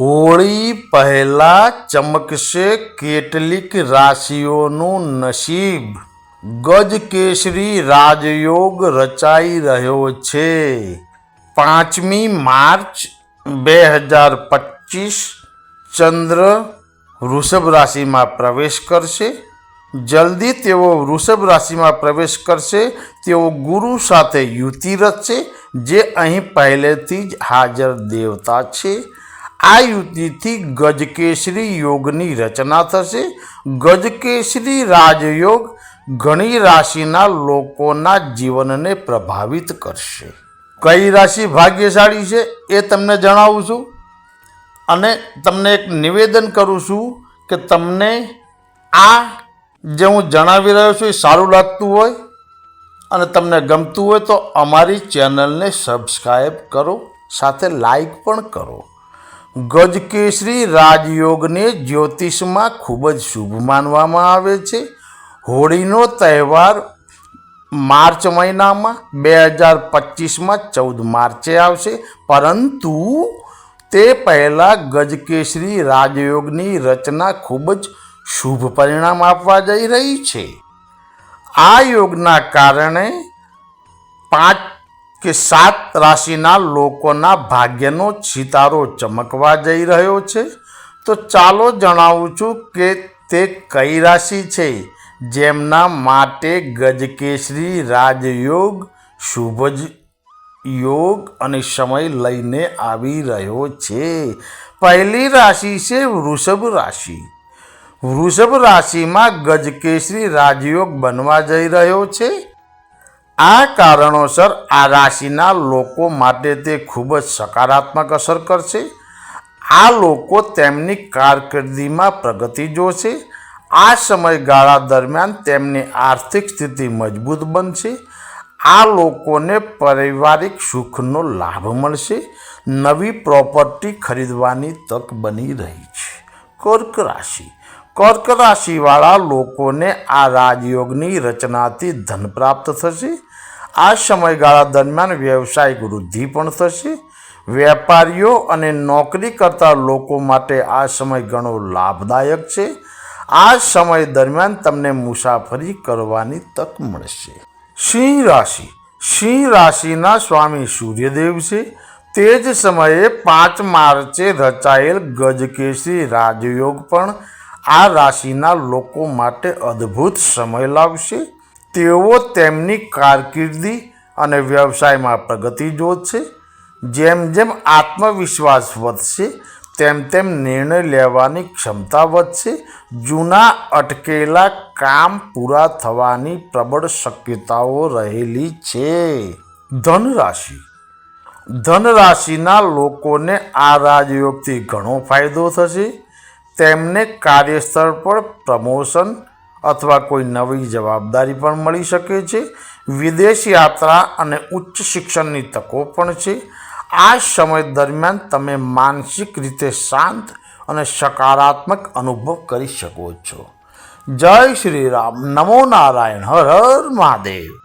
હોળી પહેલા ચમકશે કેટલીક રાશિઓનું નસીબ. ગજકેસરી રાજયોગ રચાઈ રહ્યો છે. પાંચમી માર્ચ બે હજાર પચીસ ચંદ્ર વૃષભ રાશિમાં પ્રવેશ કરશે. જલ્દી તેઓ વૃષભ રાશિમાં પ્રવેશ કરશે. તેઓ ગુરુ સાથે યુતિ રચશે, જે અહીં પહેલેથી જ હાજર દેવતા છે. આ યુતિથી ગજકેસરી યોગની રચના થશે. ગજકેસરી રાજયોગ ઘણી રાશિના લોકોના જીવનને પ્રભાવિત કરશે. કઈ રાશિ ભાગ્યશાળી છે એ તમને જણાવું છું. અને તમને એક નિવેદન કરું છું કે તમને આ જે હું જણાવી રહ્યો છું એ સારું લાગતું હોય અને તમને ગમતું હોય તો અમારી ચેનલને સબસ્ક્રાઈબ કરો, સાથે લાઈક પણ કરો. ગજકેસરી રાજયોગને જ્યોતિષમાં ખૂબ જ શુભ માનવામાં આવે છે. હોળીનો તહેવાર માર્ચ મહિનામાં બે હજાર પચીસમાં ચૌદ માર્ચે આવશે. પરંતુ તે પહેલાં ગજકેશરી રાજયોગની રચના ખૂબ જ શુભ પરિણામ આપવા જઈ રહી છે. આ યોગના કારણે પાંચ કે સાત રાશિના લોકોના ભાગ્યનો સિતારો ચમકવા જઈ રહ્યો છે. તો ચાલો જણાવું છું કે તે કઈ રાશિ છે? જેમના માટે ગજકેસરી રાજયોગ શુભ યોગ અને સમય લઈને આવી રહ્યો છે. પહેલી રાશિ છે વૃષભ રાશિ. વૃષભ રાશિમાં ગજકેસરી રાજયોગ બનવા જઈ રહ્યો છે. આ કારણોસર આ રાશિના લોકો માટે તે ખૂબ જ સકારાત્મક અસર કરશે. આ લોકો તેમની કારકિર્દીમાં પ્રગતિ જોશે. આ સમયગાળા દરમિયાન તેમની આર્થિક સ્થિતિ મજબૂત બનશે. આ લોકોને પારિવારિક સુખનો લાભ મળશે. નવી પ્રોપર્ટી ખરીદવાની તક બની રહી છે. કર્ક રાશિ. કર્ક રાશિવાળા લોકોને આ રાજયોગની રચનાથી ધન પ્રાપ્ત થશે. આ સમયગાળા દરમિયાન વ્યવસાયિક વૃદ્ધિ પણ થશે. વેપારીઓ અને નોકરી કરતા લોકો માટે આ સમય ઘણો લાભદાયક છે. આ સમય દરમિયાન તમને મુસાફરી કરવાની તક મળશે. સિંહ રાશિ. સિંહ રાશિના સ્વામી સૂર્યદેવ છે. તે જ સમયે પાંચ માર્ચે રચાયેલ ગજકેશી રાજયોગ પણ આ રાશિના લોકો માટે અદ્ભુત સમય લાવશે. તેઓ તેમની કારકિર્દી અને વ્યવસાયમાં પ્રગતિ જોશે જેમ જેમ આત્મવિશ્વાસ વધશે, તેમ તેમ નિર્ણય લેવાની ક્ષમતા વધશે. જૂના અટકેલા કામ પૂરા થવાની પ્રબળ શક્યતાઓ રહેલી છે. ધનરાશિ. ધનરાશિના લોકોને આ રાજયોગથી ઘણો ફાયદો થશે. તેમને કાર્યસ્થળ પર પ્રમોશન અથવા કોઈ નવી જવાબદારી પણ મળી શકે છે. વિદેશ યાત્રા અને ઉચ્ચ શિક્ષણની તકો પણ છે. આ સમય દરમિયાન તમે માનસિક રીતે શાંત અને સકારાત્મક અનુભવ કરી શકો છો. જય શ્રી રામ. નમો નારાયણ. હર હર મહાદેવ.